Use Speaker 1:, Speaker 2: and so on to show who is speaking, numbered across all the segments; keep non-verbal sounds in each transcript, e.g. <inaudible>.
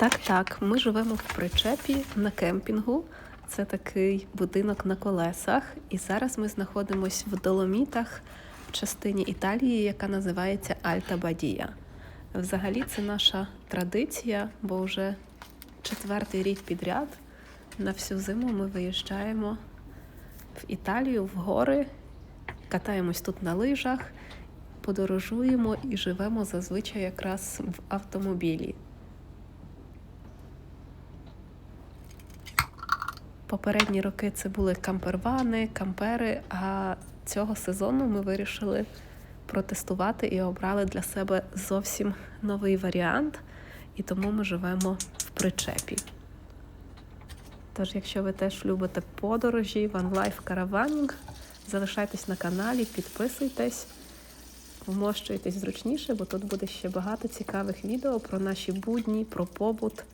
Speaker 1: Так, так, ми живемо в причепі на кемпінгу. Це такий будинок на колесах. І зараз ми знаходимося в Доломітах в частині Італії, яка називається Альта Бадія. Взагалі, це наша традиція, бо вже четвертий рік підряд на всю зиму ми виїжджаємо в Італію, в гори, катаємось тут на лижах, подорожуємо і живемо зазвичай якраз в автомобілі. Попередні роки це були кампервани, кампери. А цього сезону ми вирішили протестувати і обрали для себе зовсім новий варіант, і тому ми живемо в причепі. Тож, якщо ви теж любите подорожі, ванлайф караванінг, залишайтесь на каналі, підписуйтесь, вмощуйтесь зручніше, бо тут буде ще багато цікавих відео про наші будні, про побут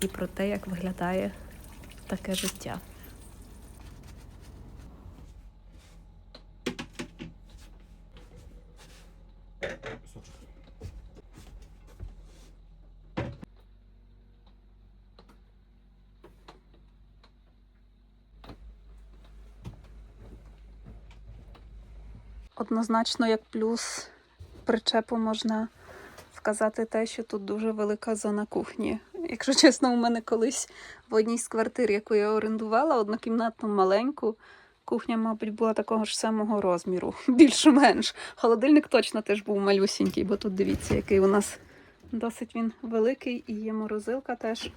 Speaker 1: і про те, як виглядає таке життя. Однозначно, як плюс причепу можна вказати те, що тут дуже велика зона кухні. Якщо чесно, у мене колись в одній з квартир, яку я орендувала, однокімнатну маленьку, кухня, мабуть, була такого ж самого розміру, <laughs> більш-менш. Холодильник точно теж був малюсінький, бо тут дивіться, який у нас досить він великий, і є морозилка теж.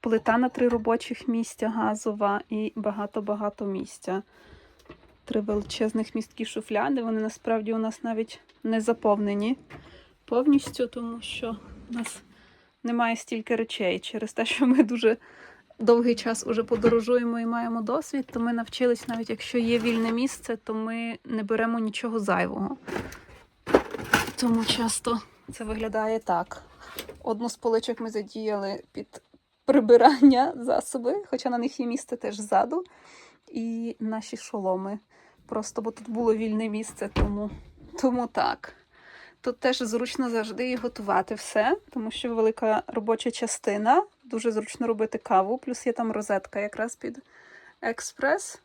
Speaker 1: Плита на три робочих місця газова і багато-багато місця. Три величезних місткі шуфляди. Вони насправді у нас навіть не заповнені повністю, тому що у нас немає стільки речей. Через те, що ми дуже довгий час уже подорожуємо і маємо досвід, то ми навчились, навіть якщо є вільне місце, то ми не беремо нічого зайвого. Тому часто це виглядає так. Одну з поличок ми задіяли під прибирання засоби, хоча на них є місце теж ззаду. І наші шоломи. Просто бо тут було вільне місце, тому, тому так. Тут теж зручно завжди і готувати все, тому що велика робоча частина. Дуже зручно робити каву, плюс є там розетка якраз під експрес.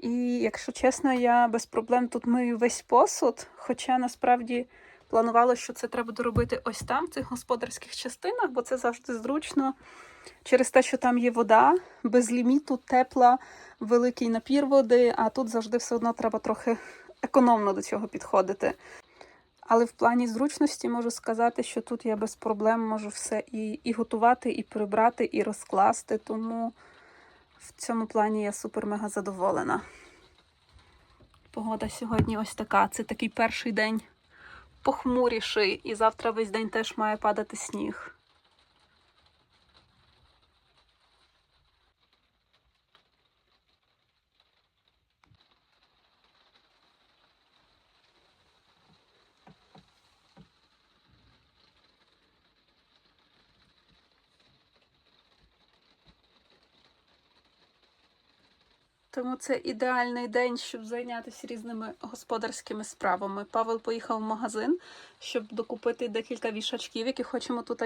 Speaker 1: І якщо чесно, я без проблем тут мию весь посуд. Хоча насправді планувала, що це треба доробити ось там, в цих господарських частинах, бо це завжди зручно. Через те, що там є вода, без ліміту, тепла, великий напір води, а тут завжди все одно треба трохи економно до цього підходити. Але в плані зручності можу сказати, що тут я без проблем можу все і, і готувати, і прибрати, і розкласти. Тому в цьому плані я супер-мега задоволена. Погода сьогодні ось така. Це такий перший день похмуріший, і завтра весь день теж має падати сніг. Тому це ідеальний день, щоб зайнятися різними господарськими справами. Павел поїхав в магазин, щоб докупити декілька вішачків, які хочемо тут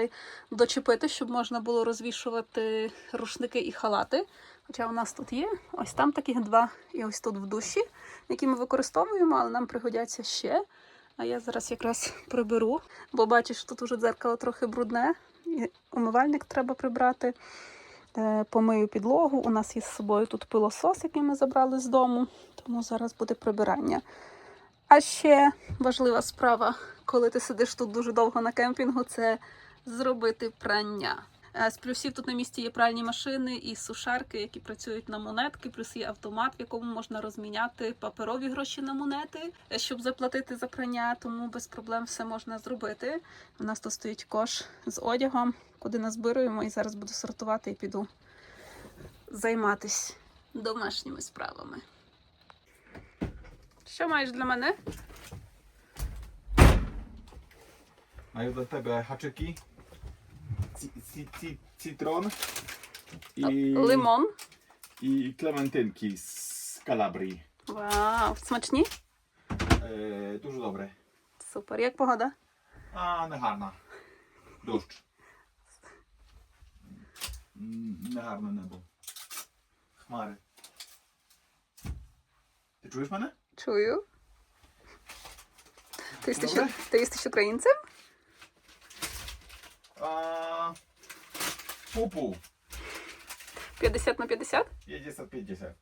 Speaker 1: дочепити, щоб можна було розвішувати рушники і халати. Хоча у нас тут є ось там таких два, і ось тут в душі, які ми використовуємо, але нам пригодяться ще. А я зараз якраз приберу, бо бачиш, тут уже дзеркало трохи брудне, і умивальник треба прибрати. Е, Помию підлогу. У нас є з собою тут пилосос, який ми забрали з дому, тому зараз буде прибирання. А ще важлива справа, коли ти сидиш тут дуже довго на кемпінгу, це зробити прання. Е, З плюсів тут на місці є пральні машини і сушарки, які працюють на монетки, плюс є автомат, в якому можна розміняти паперові гроші на монети, е, щоб заплатити за прання, тому без проблем все можна зробити. У нас тут стоїть кош з одягом, куди назбируємо, і зараз буду сортувати і піду займатися домашніми справами. Що маєш для мене?
Speaker 2: Haczyki, ci, ci, ci, citron i,
Speaker 1: Лимон.
Speaker 2: i klementynki z Kalabrii.
Speaker 1: Вау, смачні?
Speaker 2: E, dużo dobre.
Speaker 1: Супер. Як погода?
Speaker 2: A, neharna. Deszcz. М, Негарне небо. Хмари. Ти чуєш мене?
Speaker 1: Чую. Jesteś,
Speaker 2: Добре.
Speaker 1: ty jesteś Ukraińcem?
Speaker 2: А, Пупу.
Speaker 1: 50 на 50?
Speaker 2: 50-50.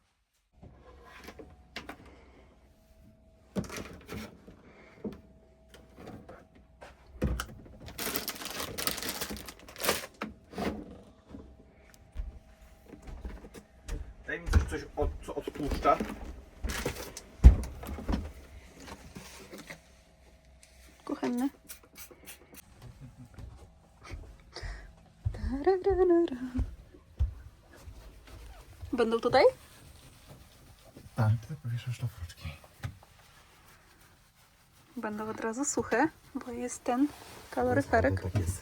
Speaker 1: Będą tutaj?
Speaker 2: Tak, ty powieszasz szlafroczki.
Speaker 1: Będą od razu suche, bo jest ten kaloryferek.
Speaker 2: Tak jest.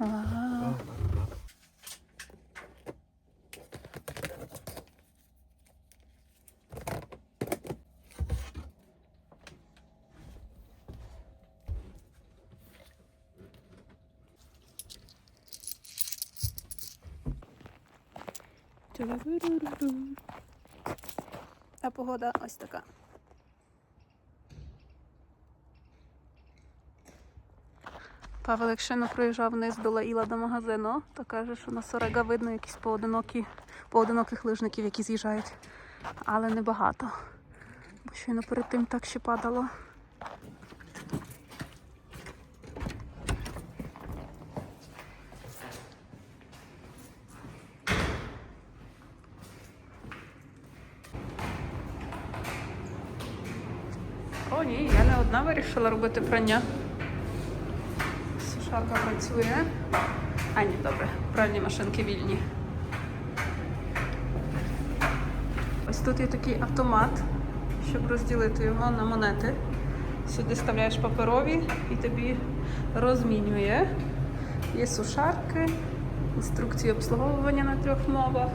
Speaker 1: Wow. Погода ось така. Павел, якщо не проїжджав вниз до Лаїла до магазину, то каже, що на Сорега видно якісь поодинокі, поодиноких лижників, які з'їжджають. Але небагато. Бо щойно перед тим так ще падало. О, ні, я не одна вирішила робити прання. Сушарка працює. А, ні, добре, пральні машинки вільні. Ось тут є такий автомат, щоб розділити його на монети. Сюди вставляєш паперові і тобі розмінює. Є сушарки, інструкції обслуговування на трьох мовах.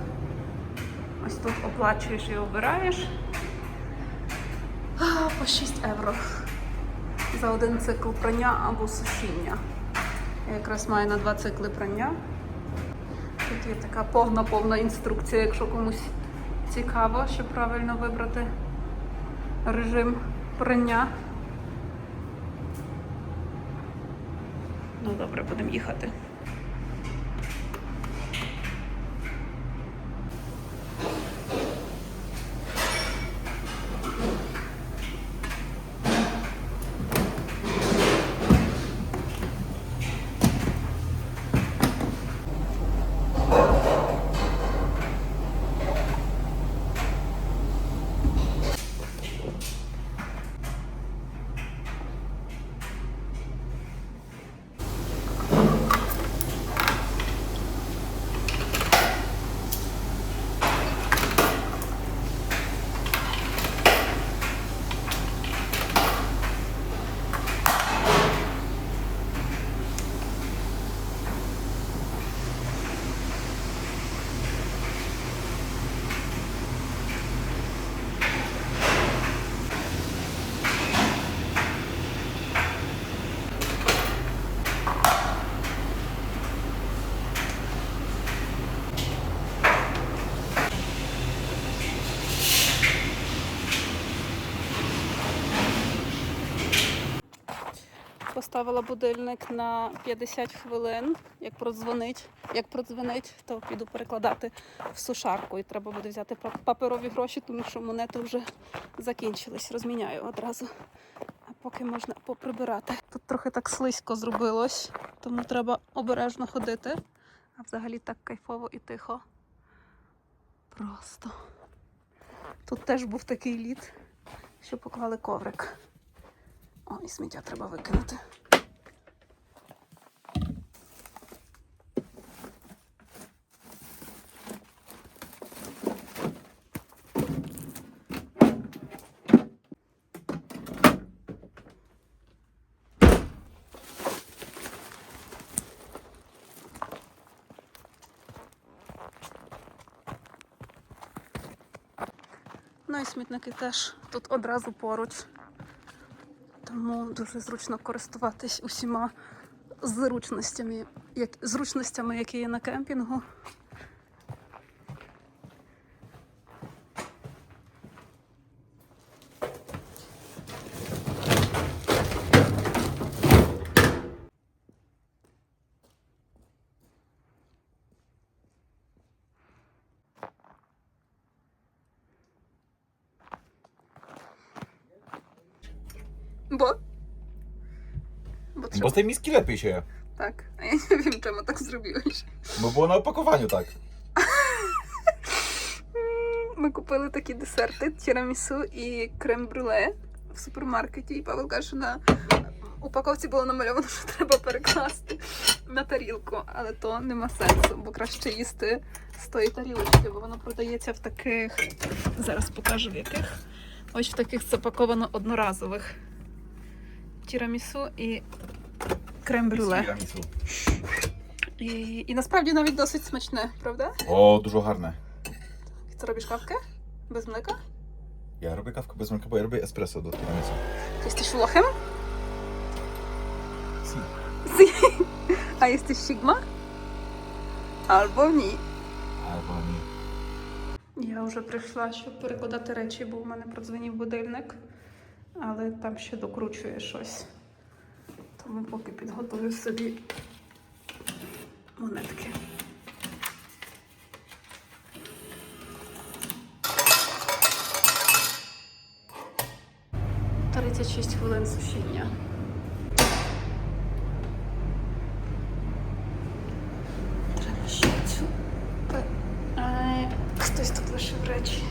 Speaker 1: Ось тут оплачуєш і обираєш. По 6 євро за один цикл прання або сушіння. Я якраз маю на два цикли прання. Тут є така повна-повна інструкція, якщо комусь цікаво, щоб правильно вибрати режим прання. Ну добре, будемо їхати. Поставила будильник на 50 хвилин. Як продзвонить, як продзвонить, то піду перекладати в сушарку. І треба буде взяти паперові гроші, тому що монети вже закінчились. Розміняю одразу. А поки можна поприбирати. Тут трохи так слизько зробилось, тому треба обережно ходити. А взагалі так кайфово і тихо. Просто. Тут теж був такий лід, що поклали коврик. О, і сміття треба викинути. Ну і смітники теж тут одразу поруч. Тому дуже зручно користуватись усіма зручностями, як, зручностями, які є на кемпінгу. Bo? Bo trzeba.
Speaker 2: Bo z tej miski lepiej się.
Speaker 1: Tak, a ja nie wiem, czemu tak zrobiłeś.
Speaker 2: Bo było na opakowaniu tak.
Speaker 1: Ми купили такі десерти тірамісу і крем-брюле в супермаркеті. І Павел каже, що на упаковці було намальовано, що треба перекласти на тарілку, але то нема сенсу, бо краще їсти з тої тарілочки, бо воно продається в таких. Зараз покажу в яких. Ось в таких запаковано одноразових тірамісу і крем-брюле.
Speaker 2: Tiramisu.
Speaker 1: І, і насправді навіть досить смачне, правда?
Speaker 2: O, dużo harne.
Speaker 1: Ти робиш кавки? Без млека?
Speaker 2: Ja robię kawkę bez mleka, bo ja robię espresso do tiramisu.
Speaker 1: Ти jesteś лохем?
Speaker 2: Si.
Speaker 1: А jesteś Sigma? Albo ні.
Speaker 2: Albo nie.
Speaker 1: Я вже прийшла, щоб перекладати речі, бо у мене продзвонив будильник, але там ще докручує щось. Тому поки підготую собі монетки. Тридцять шість хвилин сушіння. Треба ще цю. пе- Ай, Хтось тут лишив речі.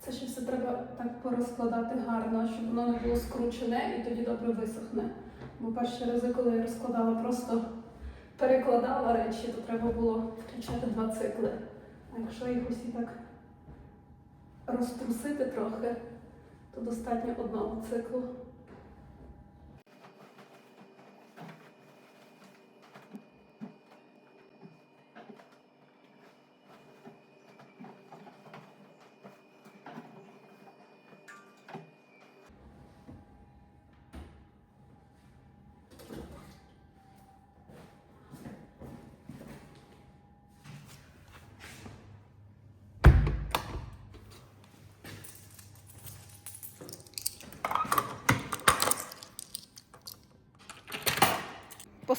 Speaker 1: Це ще все треба так порозкладати гарно, щоб воно не було скручене і тоді добре висохне. Бо перші рази, коли я розкладала, просто перекладала речі, то треба було включати два цикли. А якщо їх усі так розтрусити трохи, то достатньо одного циклу.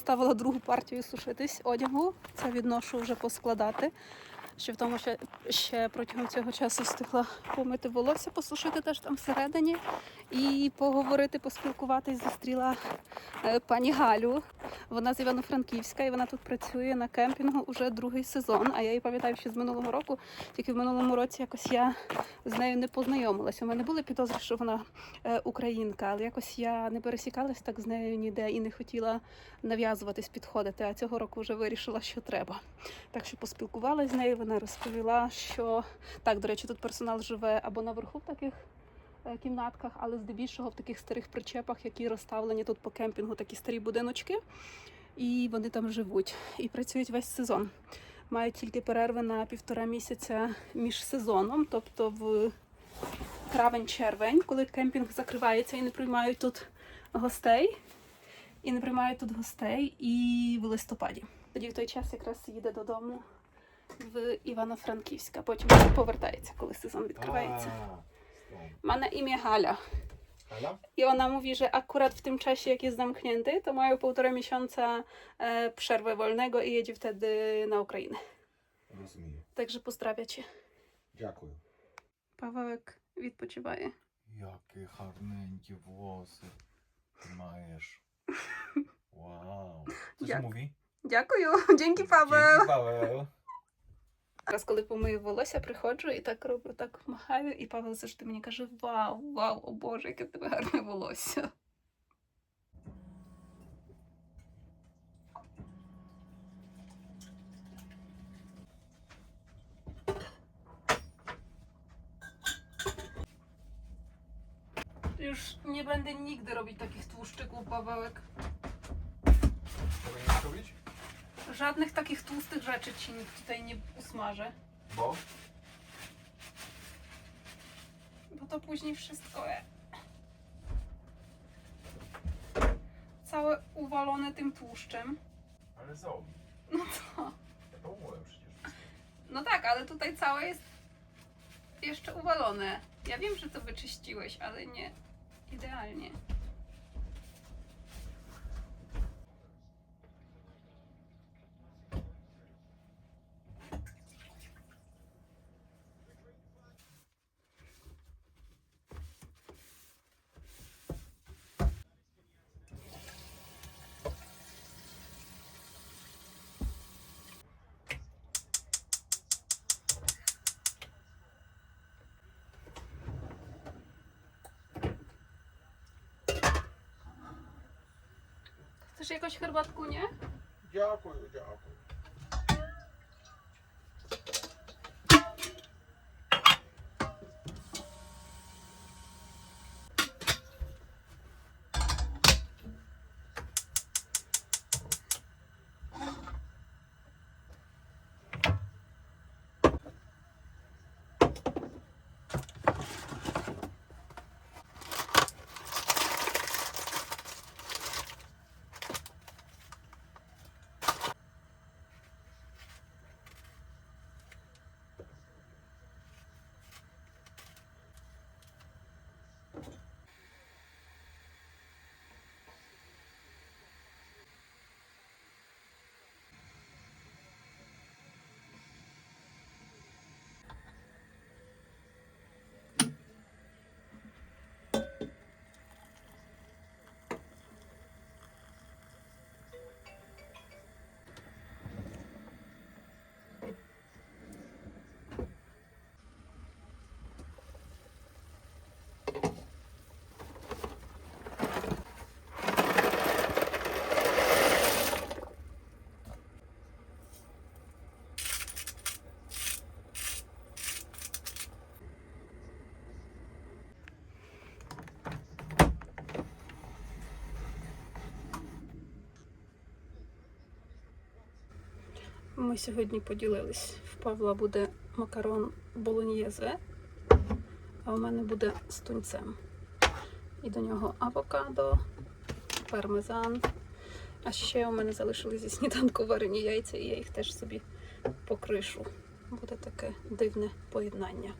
Speaker 1: Поставила другу партію сушитись одягу. Це відношу вже поскладати. Ще в тому, що ще протягом цього часу встигла помити волосся, посушити теж там всередині і поговорити, поспілкуватись. Зустріла е, пані Галю. Вона з Івано-Франківська і вона тут працює на кемпінгу уже другий сезон. А я її пам'ятаю ще з минулого року. Тільки в минулому році якось я з нею не познайомилася. У мене були підозри, що вона е, українка, але якось я не пересікалась так з нею ніде і не хотіла нав'язуватись, підходити. А цього року вже вирішила, що треба. Так що поспілкувалася з нею. Вона розповіла, що так, до речі, тут персонал живе або наверху в таких е, кімнатках, але здебільшого в таких старих причепах, які розставлені тут по кемпінгу, такі старі будиночки. І вони там живуть і працюють весь сезон. Мають тільки перерви на півтора місяця між сезоном, тобто в травень-червень, коли кемпінг закривається і не приймають тут гостей. І не приймають тут гостей і в листопаді. Тоді в той час якраз їде додому в Івано-Франківська. Потім повертається, коли сезон відкривається. Ma na imię Hala.
Speaker 2: Ala?
Speaker 1: I ona mówi, że akurat w tym czasie, jak jest zamknięty, to mają półtora miesiąca e, przerwy wolnego i jedzie wtedy na Ukrainę.
Speaker 2: Rozumiem.
Speaker 1: Także pozdrawia cię.
Speaker 2: Dziękuję.
Speaker 1: Pawełek відпочиває.
Speaker 2: Jakie harnenьkie włosy ty masz. Wow. Co się
Speaker 1: Jak?
Speaker 2: mówi?
Speaker 1: Дякую. Dzięki, Paweł.
Speaker 2: Dzięki, Paweł.
Speaker 1: Зараз, коли помию волосся, приходжу і так роблю, так махаю, і Павел завжди мені каже: Вау, вау, о Боже, яке тебе гарне волосся. Już nie będę nigdy robić takich tłuszczyków, Pawełek.
Speaker 2: Czego nie robić?
Speaker 1: Żadnych takich tłustych rzeczy ci nikt tutaj nie usmażę.
Speaker 2: Bo?
Speaker 1: Bo to później wszystko e, całe uwalone tym tłuszczem.
Speaker 2: Ale zo.
Speaker 1: No co?
Speaker 2: Ja to umyłem przecież.
Speaker 1: No tak, ale tutaj całe jest jeszcze uwalone. Ja wiem, że to wyczyściłeś, ale nie idealnie. Хочеш якусь herbatку, ні?
Speaker 2: Дякую, дякую.
Speaker 1: Ми сьогодні поділились. В Павла буде макарон болоньєзе, а у мене буде з тунцем. І до нього авокадо, пармезан. А ще у мене залишились зі сніданку варені яйця, і я їх теж собі покришу. Буде таке дивне поєднання.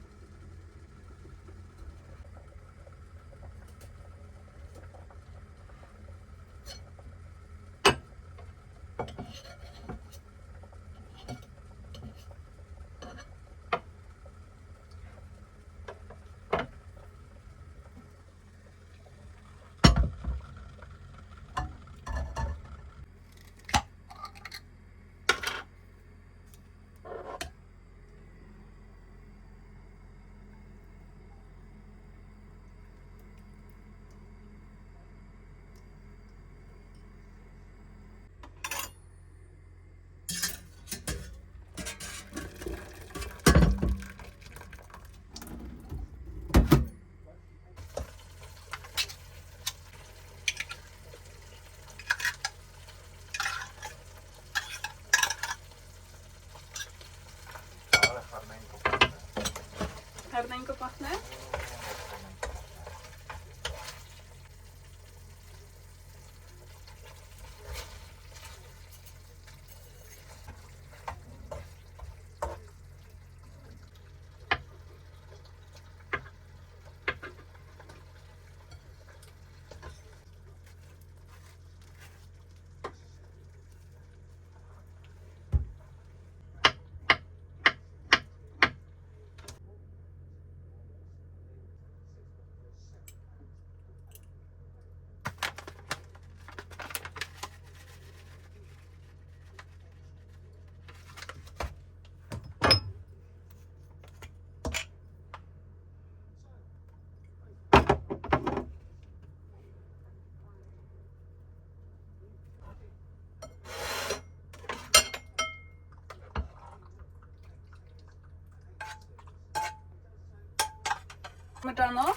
Speaker 1: Parmigiano?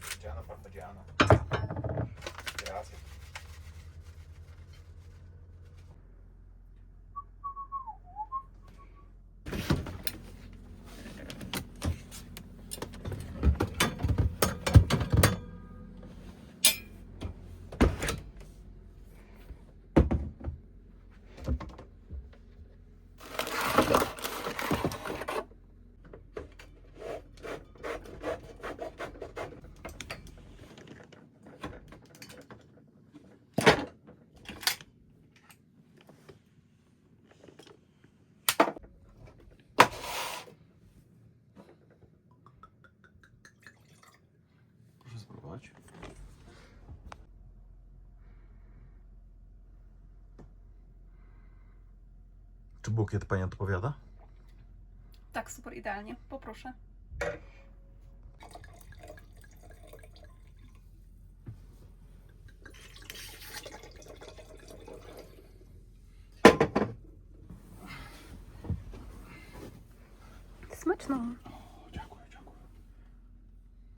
Speaker 2: Parmigiano, parmigiano. Bukiet pani odpowiada?
Speaker 1: Tak, super, idealnie. Poproszę.